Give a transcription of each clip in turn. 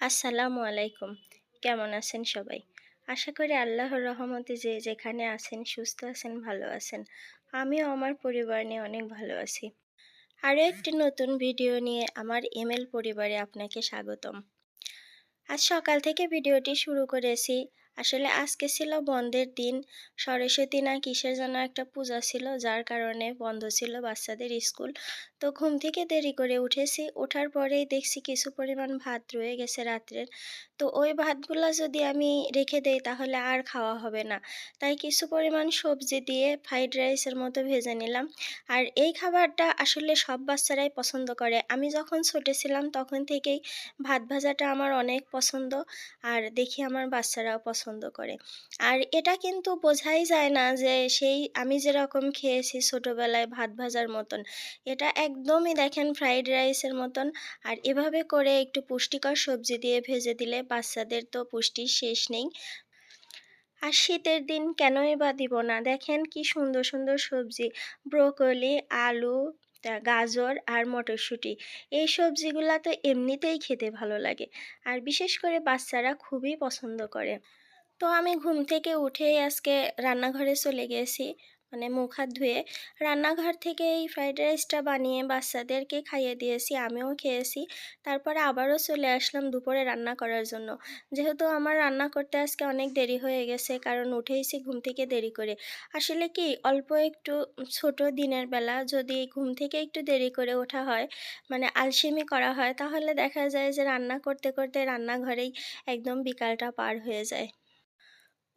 আসসালামু আলাইকুম। কেমন আছেন সবাই? আশা করি আল্লাহর রহমতে যে যেখানে আছেন, সুস্থ আছেন, ভালো আছেন, আমিও আমার পরিবার নিয়ে অনেক ভালো আছি। আরও একটি নতুন ভিডিও নিয়ে আমার ইমেল পরিবারে আপনাকে স্বাগতম। আজ সকাল থেকে ভিডিওটি শুরু করেছি। আসলে আজকে ছিল বন্ধের দিন। সরস্বতী না কিসের যেন একটা পূজা ছিল, যার কারণে বন্ধ ছিল বাচ্চাদের স্কুল। তো ঘুম থেকে দেরি করে উঠেছি। ওঠার পরেই দেখছি কিছু পরিমাণ ভাত রয়ে গেছে রাত্রের। তো ওই ভাতগুলো যদি আমি রেখে দেই তাহলে আর খাওয়া হবে না। তাই কিছু পরিমাণ সবজি দিয়ে ফ্রাইড রাইসের মতো ভেজে নিলাম। আর এই খাবারটা আসলে সব বাচ্চারাই পছন্দ করে। আমি যখন ছোট ছিলাম তখন থেকেই ভাত ভাজাটা আমার অনেক পছন্দ আর দেখি আমার বাচ্চারাও পছন্দ করে। আর এটা কিন্তু বোঝাই যায় না যে সেই আমি যেরকম খেয়েছি ছোটোবেলায় ভাত ভাজার মতন। এটা একদমই দেখেন ফ্রাইড রাইসের মতন। আর এভাবে করে একটু পুষ্টিকর সবজি দিয়ে ভেজে দিলে বাচ্চাদের তো পুষ্টির শেষ নেই। আর শীতের দিন কেনই বা দিব না? দেখেন কি সুন্দর সুন্দর সবজি। ব্রোকলি আলু গাজর আর মটরশুঁটি। এই সবজিগুলা তো এমনিতেই খেতে ভালো লাগে। আর বিশেষ করে বাচ্চারা খুবই পছন্দ করে। তো আমি ঘুম থেকে উঠেই আজকে রান্নাঘরে চলে গেছি। মানে মুখ হাত ধুয়ে রান্নাঘর থেকে এই ফ্রাইড রাইসটা বানিয়ে বাচ্চাদেরকে খাইয়ে দিয়েছি, আমিও খেয়েছি। তারপরে আবারও চলে আসলাম দুপুরে রান্না করার জন্য। যেহেতু আমার রান্না করতে আজকে অনেক দেরি হয়ে গেছে, কারণ উঠেইছি ঘুম থেকে দেরি করে। আসলে কি, অল্প একটু ছোট দিনের বেলা যদি ঘুম থেকে একটু দেরি করে ওঠা হয় মানে আলসেমি করা হয়, তাহলে দেখা যায় যে রান্না করতে করতে রান্নাঘরেই একদম বিকালটা পার হয়ে যায়।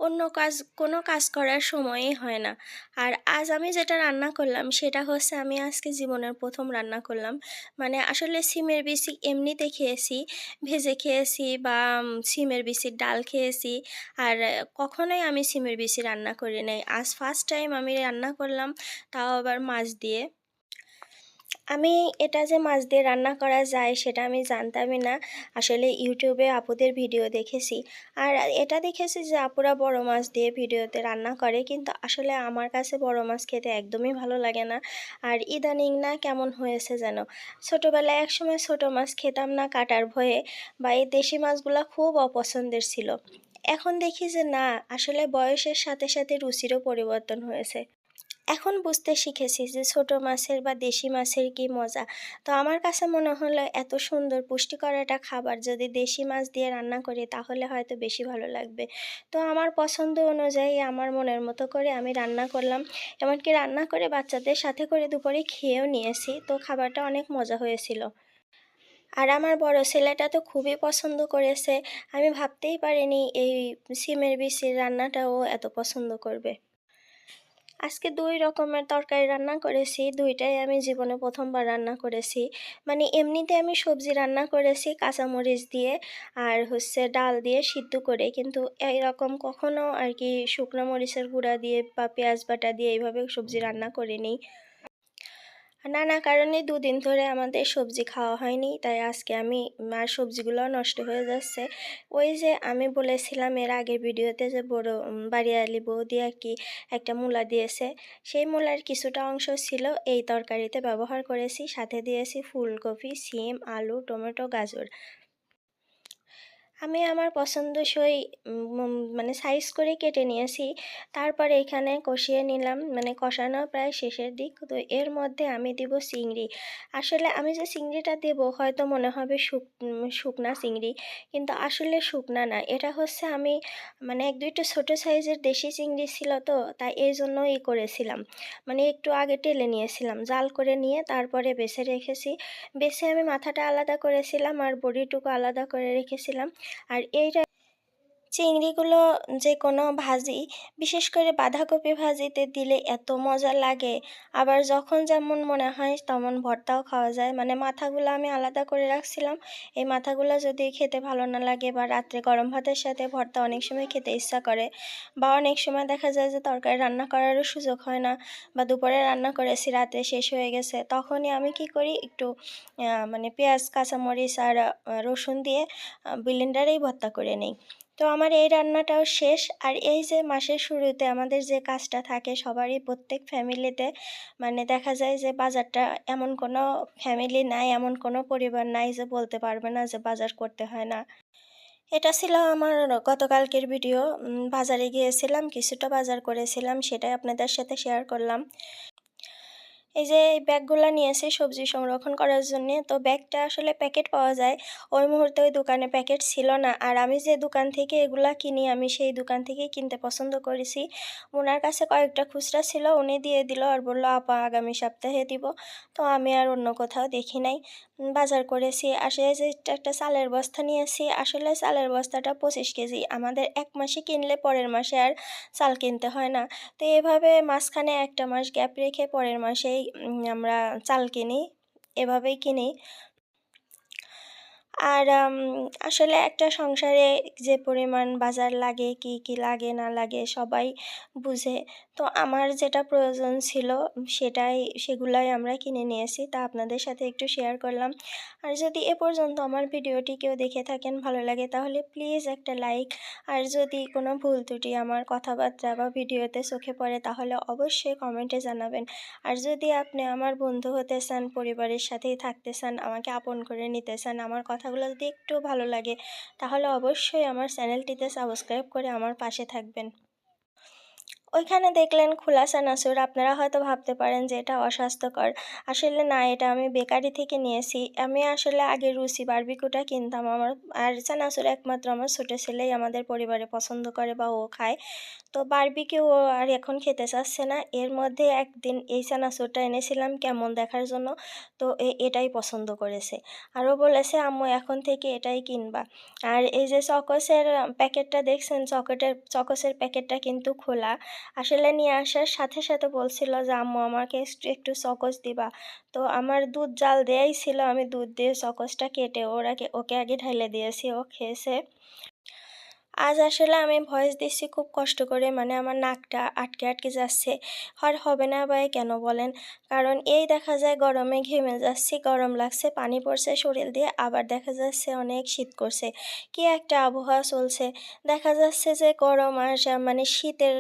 অন্য কাজ, কোনো কাজ করার সময়ই হয় না। আর আজ আমি যেটা রান্না করলাম, সেটা হচ্ছে আমি আজকে জীবনের প্রথম রান্না করলাম। মানে আসলে সিমের বিচি এমনিতে খেয়েছি, ভেজে খেয়েছি বা সিমের বিচির ডাল খেয়েছি। আর কখনোই আমি সিমের বিচি রান্না করি নাই। আজ ফার্স্ট টাইম আমি রান্না করলাম, তাও আবার মাছ দিয়ে। আমি এটা যে মাছ দিয়ে রান্না করা যায় সেটা আমি জানতামই না। আসলে ইউটিউবে আপুদের ভিডিও দেখেছি। আর এটা দেখেছি যে আপুরা বড় মাছ দিয়ে ভিডিওতে রান্না করে, কিন্তু আসলে আমার কাছে বড় মাছ খেতে একদমই ভালো লাগে না। আর ইদানিং না কেমন হয়েছে যেন। ছোটোবেলায় একসময় ছোট মাছ খেতাম না কাটার ভয়ে বা এই দেশি মাছগুলো খুব অপছন্দের ছিল। এখন দেখি যে না, আসলে বয়সের সাথে সাথে রুচিরও পরিবর্তন হয়েছে। এখন বুঝতে শিখেছি যে ছোট মাছের বা দেশি মাছের কি মজা। তো আমার কাছে মনে হলো এত সুন্দর পুষ্টিকর একটা খাবার যদি দেশি মাছ দিয়ে রান্না করি তাহলে হয়তো বেশি ভালো লাগবে। তো আমার পছন্দ অনুযায়ী আমার মনের মতো করে আমি রান্না করলাম। এমনকি রান্না করে বাচ্চাদের সাথে করে দুপুরে খেয়েও নিয়েছি। তো খাবারটা অনেক মজা হয়েছিল। আর আমার বড় ছেলেটা তো খুবই পছন্দ করেছে। আমি ভাবতেই পারিনি এই সিমের বিচির রান্নাটাও এত পছন্দ করবে। আজকে দুই রকমের তরকারি রান্না করেছি, দুইটাই আমি জীবনে প্রথমবার রান্না করেছি। মানে এমনিতে আমি সবজি রান্না করেছি কাঁচামরিচ দিয়ে আর হচ্ছে ডাল দিয়ে সিদ্ধ করে, কিন্তু এইরকম কখনো আর কি শুকনো মরিচের গুঁড়া দিয়ে বা পেঁয়াজ বাটা দিয়ে এইভাবে সবজি রান্না করিনি। নানা কারণে দুদিন ধরে আমাদের সবজি খাওয়া হয়নি, তাই আজকে আমি, আর সবজিগুলো নষ্ট হয়ে যাচ্ছে। ওই যে আমি বলেছিলাম এর আগের ভিডিওতে যে বড় বাড়িয়ালি বৌদি আর কি একটা মূলা দিয়েছে, সেই মূলার কিছুটা অংশ ছিল এই তরকারিতে ব্যবহার করেছি, সাথে দিয়েছি ফুলকপি, সিম, আলু, টমেটো, গাজর। আমি আমার পছন্দসই মানে সাইজ করে কেটে নিয়েছি। তারপরে এখানে কষিয়ে নিলাম মানে কষানো প্রায় শেষের দিক। তো এর মধ্যে আমি দিব চিংড়ি। আসলে আমি যে চিংড়িটা দেব, হয়তো মনে হবে শুক শুকনা চিংড়ি, কিন্তু আসলে শুকনা না। এটা হচ্ছে আমি মানে এক দুইটা ছোটো সাইজের দেশি চিংড়ি ছিল তো, তাই এই জন্য ই করেছিলাম। মানে একটু আগে টেলে নিয়েছিলাম, জাল করে নিয়ে তারপরে বেছে রেখেছি। বেছে আমি মাথাটা আলাদা করেছিলাম আর বড়িটুকু আলাদা করে রেখেছিলাম। আর এইটা চিংড়িগুলো যে কোনো ভাজি, বিশেষ করে বাঁধাকপি ভাজিতে দিলে এত মজা লাগে। আবার যখন যেমন মনে হয় তেমন ভর্তাও খাওয়া যায়। মানে মাথাগুলো আমি আলাদা করে রাখছিলাম। এই মাথাগুলো যদি খেতে ভালো না লাগে বা রাত্রে গরম ভাতের সাথে ভর্তা অনেক সময় খেতে ইচ্ছা করে বা অনেক সময় দেখা যায় যে তরকারি রান্না করারও সুযোগ হয় না বা দুপুরে রান্না করেছি রাতে শেষ হয়ে গেছে, তখনই আমি কি করি একটু মানে পেঁয়াজ, কাঁচামরিচ আর রসুন দিয়ে ব্লেন্ডারেই ভর্তা করে নিই। তো আমার এই রান্নাটাও শেষ। আর এই যে মাসের শুরুতে আমাদের যে কাজটা থাকে সবারই প্রত্যেক ফ্যামিলিতে মানে দেখা যায় যে বাজারটা এমন কোনো ফ্যামিলি নাই, এমন কোনো পরিবার নাই যে বলতে পারবে না যে বাজার করতে হয় না। এটা ছিল আমার গতকালকের ভিডিও বাজারে গিয়েছিলাম, কিছুটা বাজার করেছিলাম, সেটাই আপনাদের সাথে শেয়ার করলাম। এই যে এই ব্যাগগুলো নিয়েছি সবজি সংরক্ষণ করার জন্য, তো ব্যাগটা আসলে প্যাকেট পাওয়া যায়। ওই মুহূর্তে ওই দোকানে প্যাকেট ছিল না। আর আমি যে দোকান থেকে এগুলা কিনি, আমি সেই দোকান থেকেই কিনতে পছন্দ করেছি। ওনার কাছে কয়েকটা খুচরা ছিল, উনি দিয়ে দিল আর বলল, আপা, আগামী সপ্তাহে দিব। তো আমি আর অন্য কোথাও দেখি নাই। বাজার করেছি আসলে যে একটা চালের বস্তা নিয়েছি, আসলে চালের বস্তাটা পঁচিশ কেজি। আমাদের এক মাসে কিনলে পরের মাসে আর চাল কিনতে হয় না। তো এভাবে মাঝখানে একটা মাস গ্যাপ রেখে পরের মাসেই আমরা চাল কিনি, এভাবেই কিনি। আর আসলে একটা সংসারে যে পরিমাণ বাজার লাগে, কি কি লাগে, না লাগে সবাই বুঝে। তো আমার যেটা প্রয়োজন ছিল সেটাই, সেগুলাই আমরা কিনে নিয়েছি। তা আপনাদের সাথে একটু শেয়ার করলাম। আর যদি এ পর্যন্ত আমার ভিডিওটি কেউ দেখে থাকেন, ভালো লাগে, তাহলে প্লিজ একটা লাইক আর যদি কোনো ভুল ত্রুটি আমার কথাবার্তা বা ভিডিওতে চোখে পড়ে, তাহলে অবশ্যই কমেন্টে জানাবেন। আর যদি আপনি আমার বন্ধু হতে চান, পরিবারের সাথেই থাকতে চান, আমাকে আপন করে নিতে চান, আমার কথাগুলো যদি একটু ভালো লাগে তাহলে অবশ্যই আমার চ্যানেলটিতে সাবস্ক্রাইব করে আমার পাশে থাকবেন। ওইখানে দেখলেন খোলা চানাচুর আপনারা হয়তো ভাবতে পারেন যে এটা অস্বাস্থ্যকর। আসলে না, এটা আমি বেকারি থেকে নিয়েছি। আমি আসলে আগে রুচি বারবিকুটা কিনতাম। আমার আর চানাচুর একমাত্র আমার ছোটো ছেলেই আমাদের পরিবারে পছন্দ করে বা ও খায়। তো বারবিকিউ ও আর এখন খেতে চাচ্ছে না। এর মধ্যে একদিন এই চানাচুরটা এনেছিলাম কেমন দেখার জন্য। তো এটাই পছন্দ করেছে। আরও বলেছে, আম্মু, এখন থেকে এটাই কিনবা। আর এই যে চকসের প্যাকেটটা দেখছেন? চকলেটের চকসের প্যাকেটটা কিন্তু খোলা। আসলে নিয়ে আসার সাথে সাথে বলছিল যে, আম্মু, আমাকে একটু চকস দিবা। তো আমার দুধ জাল দেয়াই ছিল, আমি দুধ দিয়ে চকসটা কেটে ওরা ওকে আগে ঢেলে দিয়েছি, ও খেয়েছে। আজ আসলে আমি ভয়েস দিচ্ছি খুব কষ্ট করে মানে আমার নাকটা আটকে আটকে যাচ্ছে। আর হবে না ভাই, কেন বলেন? কারণ এই দেখা যায় গরমে ঘেমে যাচ্ছি, গরম লাগছে, পানি পড়ছে, শরীর দিয়ে আবার দেখা যাচ্ছে অনেক শীত করছে। কি একটা আবহাওয়া চলছে। দেখা যাচ্ছে যে গরম আর মানে শীতের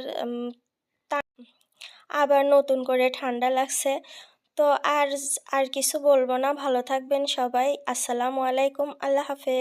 আবার নতুন করে ঠান্ডা লাগছে। তো আর আর কিছু বলব না। ভালো থাকবেন সবাই। আসসালামু আলাইকুম। আল্লাহ হাফেজ।